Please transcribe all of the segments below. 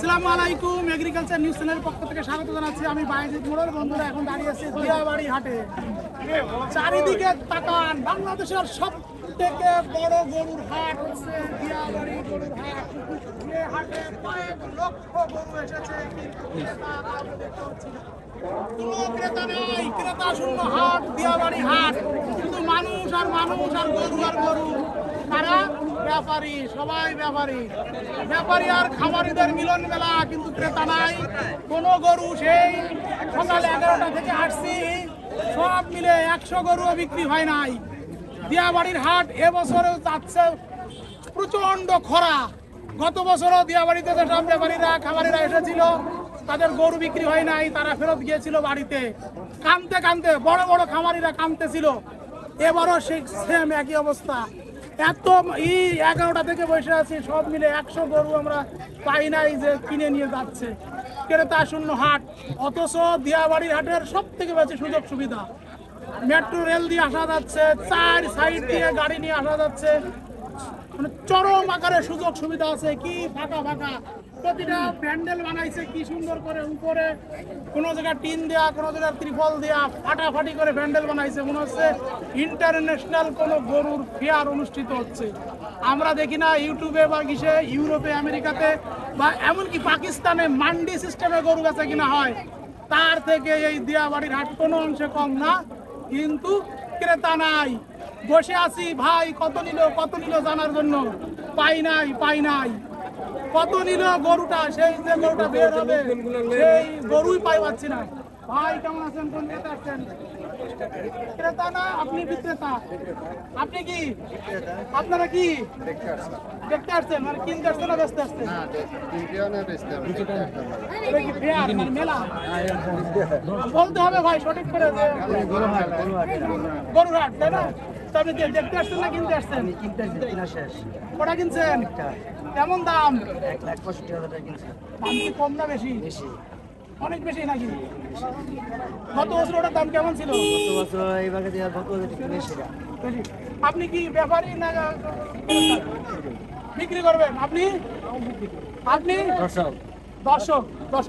আসসালামু আলাইকুম agriculture news চ্যানেলের পক্ষ থেকে স্বাগত জানাচ্ছি। আমি বাইজিৎ মোড়ল, বন্ধুরা, এখন দাঁড়িয়ে আছি দিয়াবাড়ি হাটে। চারিদিকে তাকান, বাংলাদেশের সব থেকে বড় গরুর হাট হচ্ছে দিয়াবাড়ি গরুর হাট। যে হাটে কয়েক লক্ষ গরু এসেছে হাট, দিয়াবাড়ি হাট। কিন্তু মানুষ আর মানুষ আর গরু আর গরু, তারা ব্যাপারী, সবাই ব্যাপারী। ব্যাপারী আর খামারিদের মিলন মেলা কিন্তু ক্রেতা নাই। কোনো গরু সেই সকাল এগারোটা থেকে আসছি, সব মিলে একশো গরুও বিক্রি হয় নাই। দিয়াবাড়ির হাট এবছরেও যাচ্ছে প্রচণ্ড খরা। গত বছরও দিয়াবাড়িতে যেসব ব্যাপারীরা, খামারিরা এসেছিল, তাদের গরু বিক্রি হয় নাই, তারা ফেরত গিয়েছিল বাড়িতে। কানতে কানতে বড় বড় খামারিরা কানতেছিল। এবারও সেই সেম একই অবস্থা। এত ই এগারোটা থেকে বসে আছি, সব মিলে একশো গরু আমরা পাই নাই যে কিনে নিয়ে যাচ্ছে। ক্রেতা শূন্য হাট, অথচ দিয়াবাড়ির হাটের সব থেকে বেশি সুযোগ সুবিধা। মেট্রো রেল দিয়ে আসা যাচ্ছে, চার সাইড দিয়ে গাড়ি নিয়ে আসা যাচ্ছে। মানে চরম আকারে সুযোগ সুবিধা আছে, কি ফাঁকা ফাঁকা। প্রতিটা প্যান্ডেল বানাইছে, কি সুন্দর করে উপরে কোনো জায়গায় টিন দেয়া, কোনো জায়গায় ত্রিফল দেয়া, ফাটাফাটি করে প্যান্ডেল বানাইছে। মনে হচ্ছে ইন্টারন্যাশনাল কোনো গরুর ফেয়ার অনুষ্ঠিত হচ্ছে। আমরা দেখি না ইউটিউবে বা কিসে, ইউরোপে, আমেরিকাতে বা এমনকি পাকিস্তানে মান্ডি সিস্টেমে গরু বেচা কিনা হয়। তার থেকে এই দিয়াবাড়ির হাট কোনো অংশে কম না, কিন্তু ক্রেতা নাই। বসে আছি, ভাই, কত নিল কত নিল জানার জন্য? পাই নাই পাই নাই। কত নিল গরুটা? সেই যে গরুটা বের হবে সেই গরুই পাই পাচ্ছি না। ভাই কেমন আছেন? কোন ক্রেতা আসছেন ক্রেতা না? আপনি বিক্রেতা? আপনি কি? আপনারা কি? দেখতে আসছেন? মানে কিনতে আসছেন না বেচতে আসছেন? মানে মেলা? বলতে হবে ভাই সঠিক করে যে গরুর হাট তাই না? আপনি দেখতে আসছেন না কিনতে আসছেন? কটা কিনছেন? কেমন দাম? দাম কি কম না বেশি? অনেক বেশি নাকি? গত বছর ওটার দাম কেমন ছিল? বেশি। আপনি কি ব্যাপারী না বিক্রি করবেন? আপনি আপনি? দর্শক। দর্শক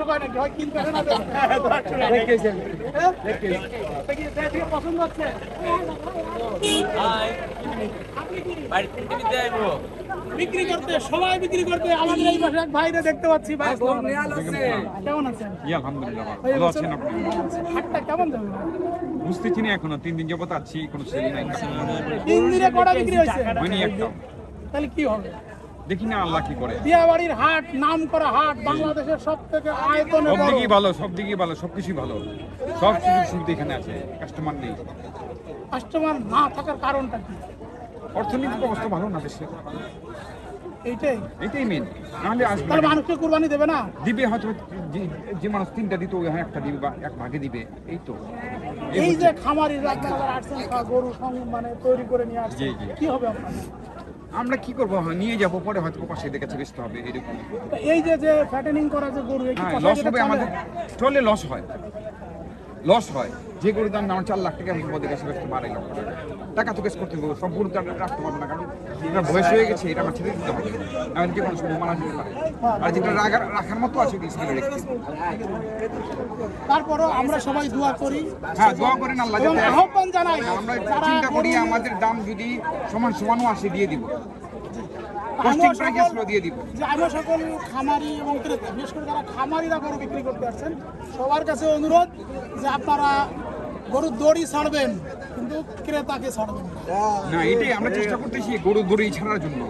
হয় নাকি? হয় কিনতে না দেখেন? হ্যাঁ? দেখি, দেখি, পছন্দ হচ্ছে বিক্রি করতে সবাই বিক্রি করতে আমাদের এই পাশে এক ভাইরে দেখতে পাচ্ছি ভাই। কেমন আছেন? আলহামদুলিল্লাহ ভালো। আছেন আপনি? হাটটা কেমন যাবে? বুঝতেছি না এখনও তিন দিন যাবত আছি কোনো সেল নাই। তিন দিনে কটা বিক্রি হয়েছে? একটা তাহলে কি হবে? দেখি না আল্লাহ কি করে। দিয়াবাড়ির হাট নাম করা হাট বাংলাদেশের সব থেকে আয়তনে সব দিকেই ভালো সব দিকেই ভালো সব কিছুই ভালো। সব সুযোগ সুবিধা এখানে আছে কাস্টমার নেই। কাস্টমার না থাকার কারণটা কি? অর্থনৈতিক অবস্থা ভালো না দেশে এইটাই। এটাই মেন নাহলে আসবে তাহলে মানুষকে কুরবানি দেবে না? দিবে হয়তো যে- মানুষ তিনটা দিত ওই একটা দিবে বা এক ভাগে দিবে। এই তো। এই যে খামারিরা আপনারা আসছেন গরু মানে তৈরি করে নিয়ে আসছেন জি। কি হবে আপনার আমরা কি করব? হ্যাঁ, নিয়ে যাব পরে হয়তো পাশে দিকে বেচতে হবে এরকম। এই যে যে ফ্যাটেনিং করা যে গরু কি হ্যাঁ লস হবে আমাদের। চলে লস হয়। লস হয়। যে গরুর দাম আমার চার লাখ টাকা আমি ওদের কাছে বেচতে আড়াই লক্ষ টাকা টাকা তো কেস করতে হবে সব গরু তো রাখতে পারব না কারণ এটা বয়স হয়ে গেছে এটা আমার ছেড়ে দিতে হবে। এমন যে কোনো সময় মারা যেতে পারে। আর যেটা রাখার রাখার মতো আছে তারপরও আমরা সবাই দোয়া করি। হ্যাঁ দোয়া করেন আল্লাহ যাতে আহ্বান জানাই আমরা চিন্তা করি আমাদের দাম যদি সমান সমানও আসে দিয়ে দিব। আমিও কস্টিং প্রাইস দিয়ে দিব। যে আমিও সকল খামারি এবং ক্রেতা বিশেষ করে যারা খামারিরা গরু বিক্রি করতে আসছেন সবার কাছে অনুরোধ যে আপনারা গরুর দড়ি ছাড়বেন, কিন্তু ক্রেতাকে ছাড়বেন না। এটাই আমরা চেষ্টা করতেছি গরুর দড়ি ছাড়ার জন্য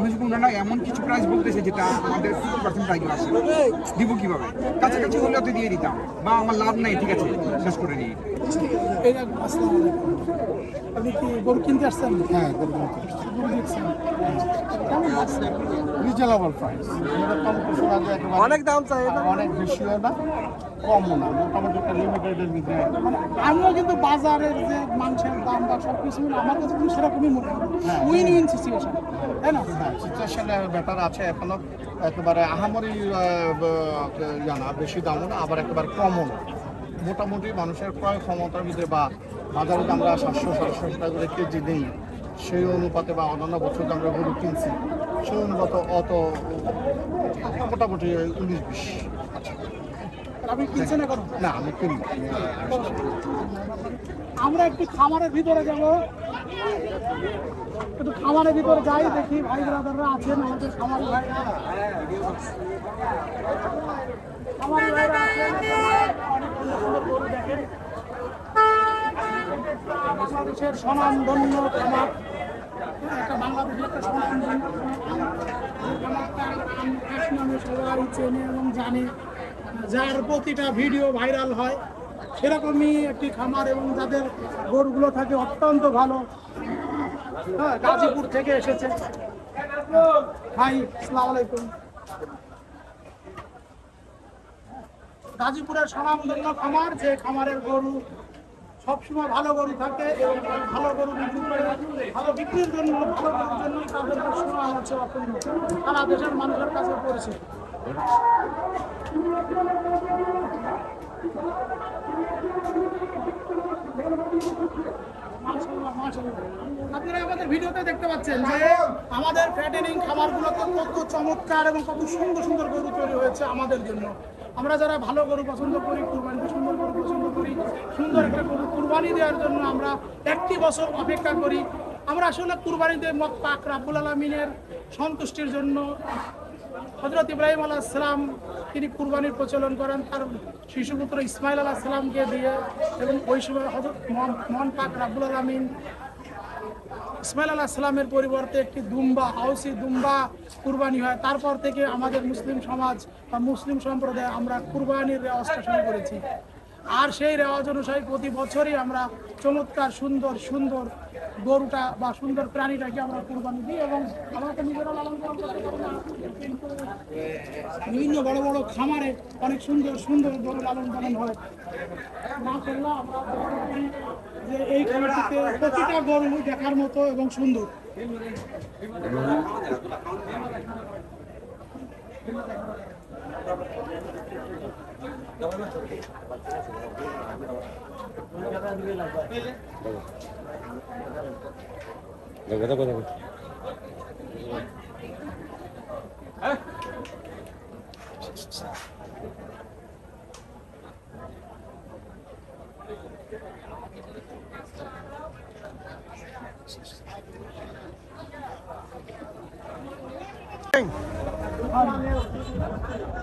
এখন যদি ওনারা এমন কিছু প্রাইস বলতেছে যেটা আমাদের পার্সেন্ট প্রাইস আসে। দিব কীভাবে? কাছাকাছি হলে তো দিয়ে দিতাম। বা আমার লাভ নাই ঠিক আছে শেষ করে নিই। আপনি কি গরু কিনতে আসছেন? হ্যাঁ গরু গরু দেখছেন কেমন লাগছে? রিজনেবল প্রাইস অনেক দাম চাই অনেক বেশিও না কমও না। মোটামুটি একটা লিমিটেডের ভিতরে। মানে আমিও কিন্তু বাজারের যে মাংসের দাম বা সব কিছু আমার কাছে কিন্তু সেরকমই মনে হয়। উইন উইন সিচুয়েশন তাই না হ্যাঁ সিচুয়েশনে ব্যাটার আছে এখনও। একেবারে আহামরি না বেশি দামও না আবার একেবারে কমও না। মোটামুটি মানুষের ক্রয় ক্ষমতার ভিতরে বা বাজারে আমরা সাতশো সাতশো টাকা করে কেজি নেই সেই অনুপাতে বা অন্যান্য বছর আমরা গরু কিনছি সমগত অত মোটামুটি উনিশ বিশ আপনি কিনছেন এখন না আমি কিনবো আমরা একটু খামারের ভিতরে যাব। একটু খামারের ভিতরে যাই দেখি ভাই ব্রাদাররা আছেন, আমাদের খামারি ভাইরা। খামারি ভাইরা আছেন অনেক বাংলাদেশের স্বনামধন্য খামার। একটা বাংলাদেশের একটা স্বনামধন্য খামার। এবং জানে। যার প্রতিটা ভিডিও ভাইরাল হয়। সেরকমই একটি খামার এবং যাদের গরুগুলো থাকে অত্যন্ত ভালো। হ্যাঁ গাজীপুর থেকে এসেছে। ভাই আসসালামু আলাইকুম। গাজীপুরের স্বনামধন্য খামার, যে খামারের গরু সবসময় ভালো গরু থাকে এবং ভালো গরু ভালো বিক্রির জন্য তাদের অপূর্ণ। সারা দেশের মানুষের কাছে মাশাআল্লাহ। আমাদের ভিডিওতে দেখতে পাচ্ছেন আমাদের ফ্যাটেনিং চমৎকার এবং কত সুন্দর সুন্দর গরু তৈরি হয়েছে আমাদের জন্য। আমরা যারা ভালো গরু পছন্দ করি সুন্দর গরু পছন্দ করি, সুন্দর একটা গরু কুরবানি দেওয়ার জন্য আমরা একটি বছর অপেক্ষা করি। আমরা আসলে কুরবানিতে মত পাক রাব্বুল আলমিনের সন্তুষ্টির জন্য হজরত ইব্রাহিম আলাহ সালাম, তিনি কুরবানির প্রচলন করেন। তার শিশুপুত্র ইসমাইল আলাহ সালামকে দিয়ে এবং ওই সময় হজরত মন পাক রাবুল আলমিন ইসমাইল আলাহ সালামের পরিবর্তে একটি দুম্বা, হাউসি দুম্বা কুরবানি হয়। তারপর থেকে আমাদের মুসলিম সমাজ বা মুসলিম সম্প্রদায় আমরা কুরবানির রেওয়াজটা শুরু করেছি। আর সেই রেওয়াজ অনুযায়ী প্রতি বছরই আমরা চমৎকার, সুন্দর সুন্দর গরুটা বা সুন্দর প্রাণীটাকে আমরা কুরবানি দিই এবং আমরা তো নিজেরা লালন করতে না। বিভিন্ন বড় বড় খামারে অনেক সুন্দর সুন্দর গরু লালন পালন হয়। মাশাআল্লাহ, আমরা যে এই খামারটিতে প্রতিটা গরু দেখার মতো এবং সুন্দর।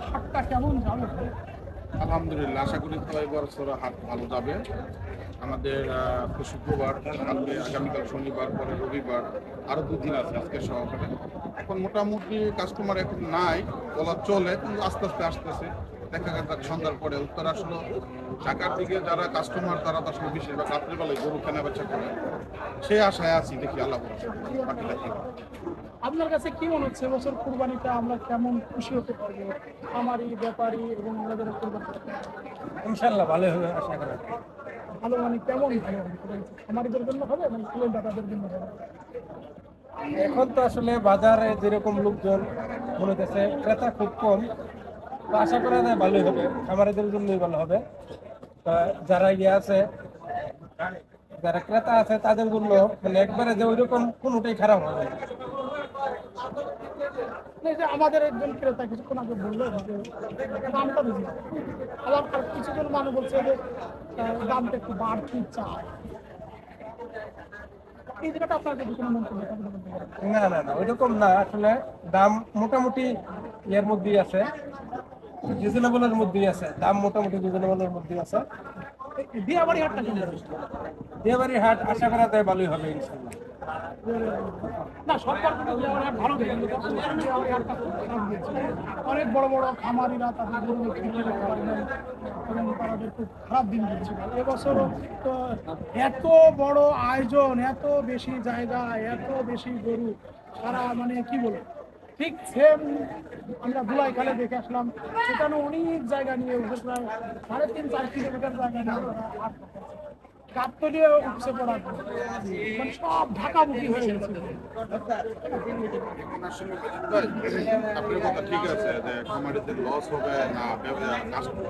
হাটটা কেমন যাবে আলহামদুলিল্লাহ, আশা করি তো এবার বছর হাত ভালো যাবে। আমাদের শুক্রবার কালকে আগামীকাল শনিবার পরে রবিবার আরও দুদিন আছে আজকে সহকারে এখন মোটামুটি কাস্টমার এখন নাই, বলা চলে, কিন্তু আস্তে আস্তে আসতেছে। দেখা যাক সন্ধ্যার পরে উত্তর আসলে ঢাকার দিকে যারা কাস্টমার তারা তো আসলে বেশিরভাগ রাত্রিবেলায় গরু কেনা বেচা করে। সেই আশায় আছি দেখি আল্লাহ বাকিটা কি আপনার কাছে কি মনে হচ্ছে এবছর কুরবানিটা আমরা কেমন খুশি হতে পারব? আমারই ব্যাপারী এবং আমাদের কুরবানি? ইনশাল্লাহ ভালো হবে আশা করা ভালো মানে কেমন আমাদের জন্য হবে মানে ফুলের দাদাদের জন্য হবে? এখন তো আসলে বাজারে যেরকম লোকজন মনে হতেছে ক্রেতা খুব কম। আশা করা যায় ভালোই হবে। খামারিদের জন্যই ভালো হবে। যারা ইয়ে আছে যারা ক্রেতা আছে তাদের জন্য মানে একবারে যে ওইরকম কোনোটাই খারাপ হবে না। আমাদের একজন ক্রেতা কিছুক্ষণ আগে বলল দামটা বেশি। আবার আর কিছুজন মানুষ বলছে যে দামটা একটু বাড়তি চায়। না না না ওইরকম না। আসলে দাম মোটামুটি ইয়ের মধ্যেই আছে। রিজনেবলের মধ্যেই আছে দাম মোটামুটি রিজনেবলের মধ্যেই আছে। দিয়াবাড়ি হাটটা হাট আশা করা যায় ভালোই হবে ইনশাল্লাহ না ভালো অনেক বড় বড় খামারিরা তাদের গরু বিক্রি করতে এবং তাদের খুব খারাপ দিন এবছরও তো এত বড় আয়োজন এত বেশি জায়গা এত বেশি গরু সারা মানে কি বলব? ঠিক সেম আমরা ধুলাই খালে দেখে আসলাম। সেখানে অনেক জায়গা নিয়ে উঠে সাড়ে তিন, চার কিলোমিটার জায়গা নিয়ে উপসে পর। মানে সব ঢাকামুখী হয়ে গেছে। আপনার কথা ঠিক আছে যে খামারিদের লস হবে না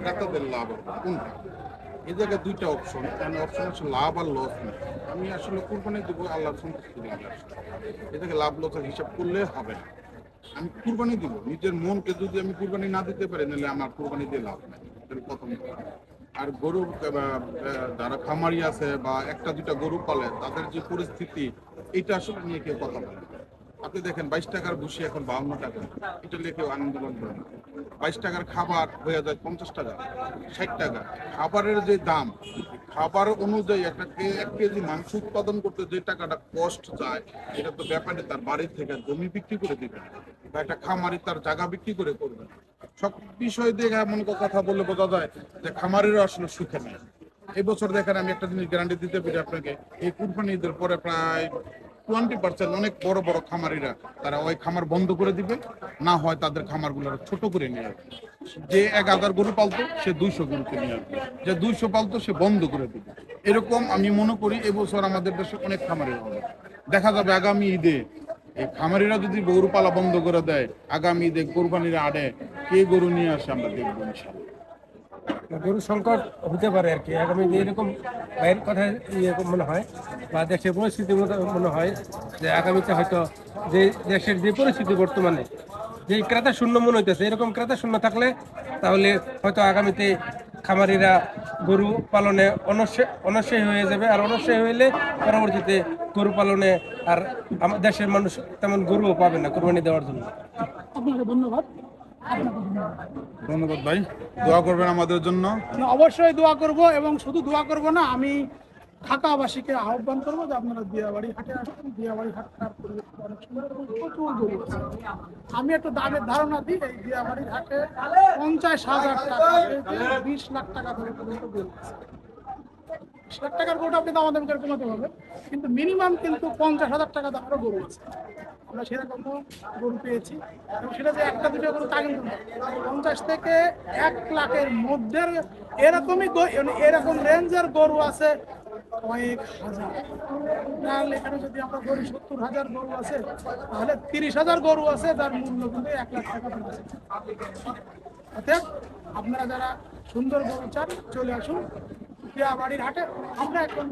ক্রেতাদের লাভ কোনটা এই জায়গায় দুইটা অপশন এখানে অপশন হচ্ছে লাভ আর লস নেই আমি আসলে কোরবানি দেবো আল্লাহর সন্তুষ্টি লাভ আসলে এ থেকে লাভ লসের হিসাব করলে হবে না আমি কুরবানি দিব। নিজের মনকে যদি আমি কুরবানি না দিতে পারি, তাহলে আমার কুরবানি দিয়ে লাভ নাই। প্রথম আর গরু যারা খামারি আছে বা একটা দুটা গরু পালে, তাদের যে পরিস্থিতি, এটা আসলে নিয়ে কেউ কথা বলে আপনি দেখেন, বাইশ টাকার ভুসি এখন বাউন্ন টাকা। এটা নিয়ে কেউ আন্দোলন করে না। বাইশ টাকার খাবার হয়ে যায় পঞ্চাশ টাকা, ষাট টাকা। খাবারের যে দাম, খাবার অনুযায়ী একটা এক কেজি মাংস উৎপাদন করতে যে টাকাটা কষ্ট যায়, এটা তো ব্যাপারে তার বাড়ি থেকে জমি বিক্রি করে দিবে। বা একটা খামারি তার জায়গা বিক্রি করে করবে। সব বিষয় দিয়ে এমন কথা বললে বোঝা যায় যে খামারিরও আসলে সুখে নেই। এই বছর দেখেন আমি একটা জিনিস গ্যারান্টি দিতে পারি আপনাকে, এই কুরবানি ঈদের পরে প্রায় টোয়েন্টি পার্সেন্ট অনেক বড় বড় খামারিরা তারা ওই খামার বন্ধ করে দিবে, না হয় তাদের খামারগুলো ছোট করে নিয়ে আসবে। যে এক হাজার গরু পালতো, সে দুইশো গরুকে নিয়ে আসবে। যে দুইশো পালতো, সে বন্ধ করে দিবে। এরকম আমি মনে করি এবছর আমাদের দেশে অনেক খামারি হবে। দেখা যাবে আগামী ঈদে এই খামারিরা যদি গরু পালা বন্ধ করে দেয়, আগামী ঈদে কোরবানিরা আড়ে কে গরু নিয়ে আসে আমরা দেখব ইনশাল্লাহ গরু সংকট হতে পারে আর কি। আগামী এরকম বাইরের কথা ইয়ে মনে হয় বা দেশের পরিস্থিতি মনে হয় যে আগামীতে হয়তো যে দেশের যে পরিস্থিতি বর্তমানে, যে ক্রেতা শূন্য মনে হইতেছে, এরকম ক্রেতা শূন্য থাকলে তাহলে হয়তো আগামীতে খামারিরা গরু পালনে অনস্বী হয়ে যাবে। আর অনস্বী হইলে পরবর্তীতে গরু পালনে আর আমার দেশের মানুষ তেমন গরুও পাবে না কোরবানি দেওয়ার জন্য। আপনাকে ধন্যবাদ। ধন্যবাদ। ধন্যবাদ ভাই। দোয়া করবেন আমাদের জন্য। অবশ্যই দোয়া করব এবং শুধু দোয়া করব না আমি ঢাকাবাসীকে আহ্বান করব যে আপনারা দিয়াবাড়ি হাটে আসুন। দিয়াবাড়ি হাটটার প্রচুর আমি একটা দামের ধারণা দিই, এই দিয়াবাড়ির হাটে পঞ্চাশ হাজার টাকা বিশ লাখ টাকা পর্যন্ত গরু টাকার গরুটা আপনি দামাদামি করে কমাতে পারবেন, কিন্তু মিনিমাম কিন্তু পঞ্চাশ হাজার টাকা দামেরও গরু আছে। আমরা সেরকম গরু পেয়েছি। এবং সেটা যে একটা দুটো গরু তা কিন্তু পঞ্চাশ থেকে এক লাখের মধ্যে এরকমই মানে এরকম রেঞ্জের গরু আছে কয়েক হাজার তাহলে এখানে যদি আমরা ধরি সত্তর হাজার গরু আছে তাহলে তিরিশ হাজার গরু আছে যার মূল্য কিন্তু এক লাখ টাকা পড়েছে অতএব আপনারা যারা সুন্দর গরু চান চলে আসুন বাড়ির হাটে। আমরা এখন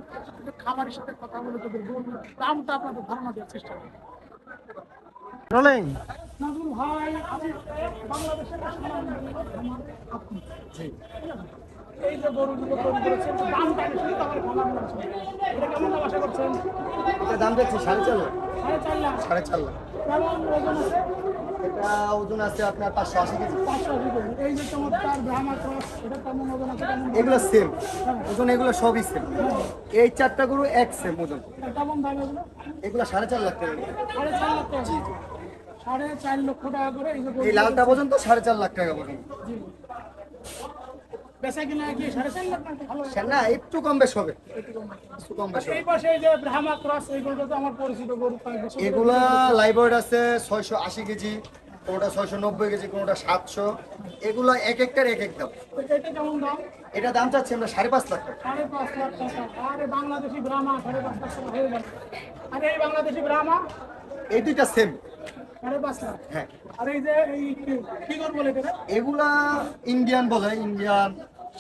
খামারের সাথে কথা বলে তোদের গরু দামটা আপনাদের ধারণা দেওয়ার চেষ্টা করি রোলিং নাজমুল ভাই আমি বাংলাদেশের এই যে গরুগুলো তৈরি করেছেন দামটা বেশি তো আমার খামার করেছেন এটা কেমন দাম আশা করছেন? এটা দাম যাচ্ছে সাড়ে চার লাখ। সাড়ে চার লাখ? সাড়ে চার লাখ। কেমন ওজন আছে? এটা ওজন আছে আপনার পাঁচশো আশি কেজি। পাঁচশো আশি কেজি। এই যে চমৎকার ব্রাহ্মা ক্রস এটা কেমন ওজন আছে? এগুলো সেম ওজন এগুলো সবই সেম এই চারটা গরু এক সেম ওজন। কেমন দাম এগুলো? এগুলো সাড়ে চার লাখ টাকা। সাড়ে চার লক্ষ সাড়ে চার লক্ষ টাকা করে এই লালটা পর্যন্ত সাড়ে চার লাখ টাকা পর্যন্ত। বেচা কিনা কি সাড়ে চার লাখ নাকি? ভালো সে- না একটু কম বেশ হবে। একটু কম বেশ এই পাশে যে ব্রাহ্মা ক্রস এই তো আমার পরিচিত গরু এগুলা লাইবয়েড আছে ছয়শো আশি কেজি কোনোটা ছয়শো নব্বই কেজি কোনোটা সাতশো। এগুলো এক একটার এক এক দাম। এটা দাম? চাচ্ছি আমরা সাড়ে পাঁচ লাখ টাকা। এই দুইটা সেম হ্যাঁ। আর এই যে এই কি- কি বলে এগুলা ইন্ডিয়ান বলে ইন্ডিয়ান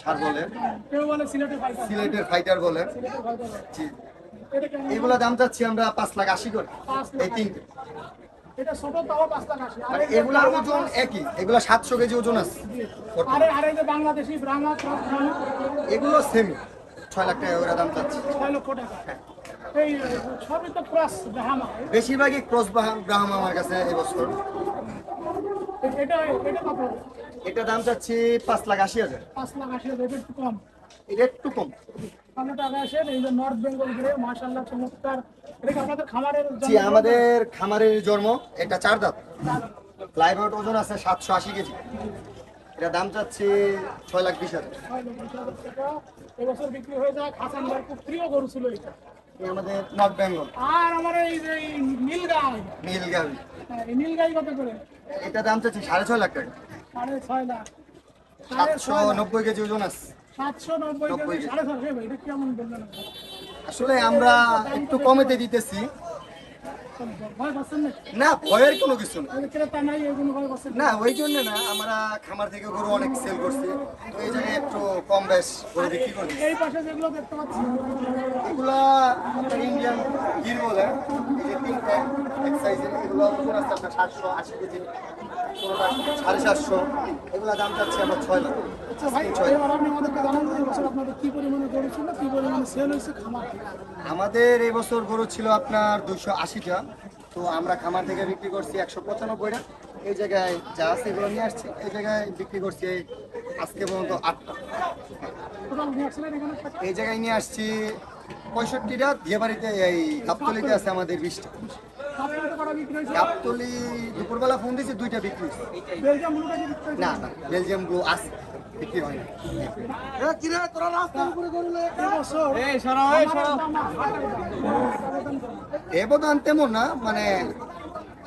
সার বলে সিলেটের ফাইটার বলে জি। এটা দাম চাচ্ছি আমরা পাঁচ লাখ আশি করে। এই তিনটে। মানে এগুলার ওজন একই। এগুলা সাতশো কেজি ওজন আছে। এগুলো সেম ছয় লাখ টাকা করে দাম চাচ্ছি। ছয় লক্ষ টাকা। ব্রাহ্মা। বেশিরভাগই ক্রস ব্রাহ্ম আমার কাছে এবছর এটা এটা দাম চাচ্ছি পাঁচ লাখ আশি হাজার। পাঁচ লাখ আশি হাজার এটা একটু কম। এটা একটু কম। আমাদের খামারের জন্ম? এটা চার দাঁত। লাইভের ওজন আছে সাতশো আশি কেজি। এটা দাম চাচ্ছি ছয় লাখ বিশ হাজার। এবছর বিক্রি হয়ে যায় হাসান খুব প্রিয় গরু ছিল এটা। আমাদের নর্থ বেঙ্গল আর আমার এই যে এই নীল গাই নীল গাভি হ্যাঁ, এই নীল কত করে? এটা দাম চাচ্ছি সাড়ে ছয় লাখ টাকা। সাড়ে ছয় লাখ। সাতশো নব্বই কেজি ওজন আছে। সাতশো নব্বই নব্বই কেজি কেজি। সাড়ে ছশো এটা কেমন বললেন আসলে আমরা একটু কমেতে দিতেছি। না ভয়ের কোনো কিছু না। ওই জন্য না আমরা খামার থেকে গরু অনেক সেল করছি। তো এই জায়গায় একটু কম বেশ গরু বিক্রি করি এই পাশে যেগুলো দেখতে পাচ্ছি। এগুলা ইন্ডিয়ান গির বলে। এই যে তিনটা এক সাইজের এগুলো ওজন আছে আপনার সাতশো আশি কেজি কোনোটা সাড়ে সাতশো। এগুলা দাম চাচ্ছি আমরা ছয় লাখ। আচ্ছা আমাদের এই বছর গরু ছিল আপনার দুশো আশিটা। তো আমরা খামার থেকে বিক্রি করছি একশো পঁচানব্বইটা। এই জায়গায় যা আছে এগুলো নিয়ে আসছি, এই জায়গায় বিক্রি করছি আজকে পর্যন্ত আটটা। এই জায়গায় নিয়ে আসছি পঁয়ষট্টিটা, বিয়েবাড়িতে এই গাবতলিতে আছে আমাদের বিশটা। গাবতলি দুপুরবেলা ফোন দিয়েছি দুইটা বিক্রি না না, বেলজিয়াম ব্লু আছে। বিক্রি হয় না। দাম দাম। তেমন না মানে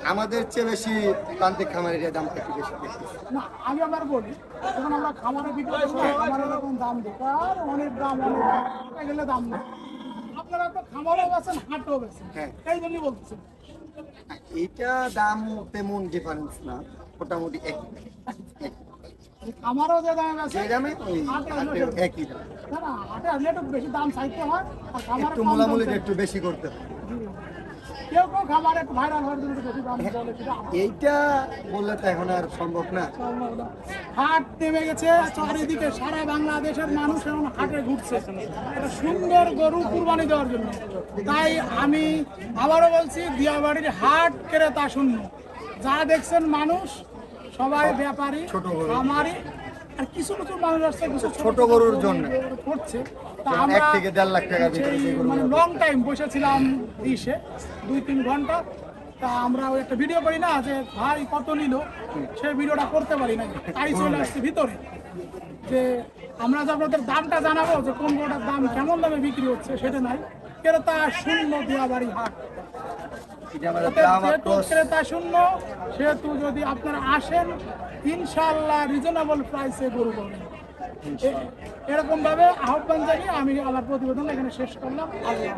আমাদের চেয়ে বেশি প্রান্তিক খামারের দামটা একটু বেশি বেশি না আমি আবার বলি যখন আমরা খামারে বিক্রি করব খামারে এরকম দাম দিই আর অনেক দাম অনেক দাম। গেলে দাম নেই। আপনারা তো খামারও বেছেন হাটও বেছেন। হ্যাঁ। এই জন্যই বলতেছেন। এইটা দাম তেমন ডিফারেন্স না মোটামুটি এক। আমারও যে দাম আছে। একই দাম। হাটে আসলে একটু বেশি দাম চাইতে হয় আর একটু চাইতে একটু বেশি করতে হয়। কেউ কেউ খামারে একটু ভাইরাল হওয়ার জন্য বেশি দাম এইটা বললে তো এখন আর সম্ভব না। হাট নেমে গেছে চারিদিকে সারা বাংলাদেশের মানুষ এখন হাটে ঘুরছে। একটা সুন্দর গরু কুরবানি দেওয়ার জন্য। তাই আমি আবারও বলছি দিয়াবাড়ির হাট ক্রেতা শূন্য। যা দেখছেন মানুষ সবাই ব্যাপারী। আমারই আর কিছু কিছু মানুষ আসছে কিছু ছোট গরুর জন্য। করছে। এক থেকে দেড় লাখ মানে লং টাইম বসেছিলাম ইসে দুই তিন ঘণ্টা। তা আমরা ওই একটা ভিডিও করি না যে ভাই কত নিল? সেই ভিডিওটা করতে পারি না। তাই চলে আসছে ভিতরে। যে আমরা যে আপনাদের দামটা জানাব যে কোন গরুটার দাম কেমন দামে বিক্রি হচ্ছে সেটা নাই। ক্রেতা শূন্য দিয়াবাড়ি হাট এটা আমাদের অতএব দাম যেহেতু ক্রেতা শূন্য সেহেতু যদি আপনারা আসেন ইনশাল্লাহ রিজনেবল প্রাইসে গরু পাবেন। এরকম ভাবে আহ্বান জানিয়ে আমি আমার প্রতিবেদন এখানে শেষ করলাম। আল্লাহ।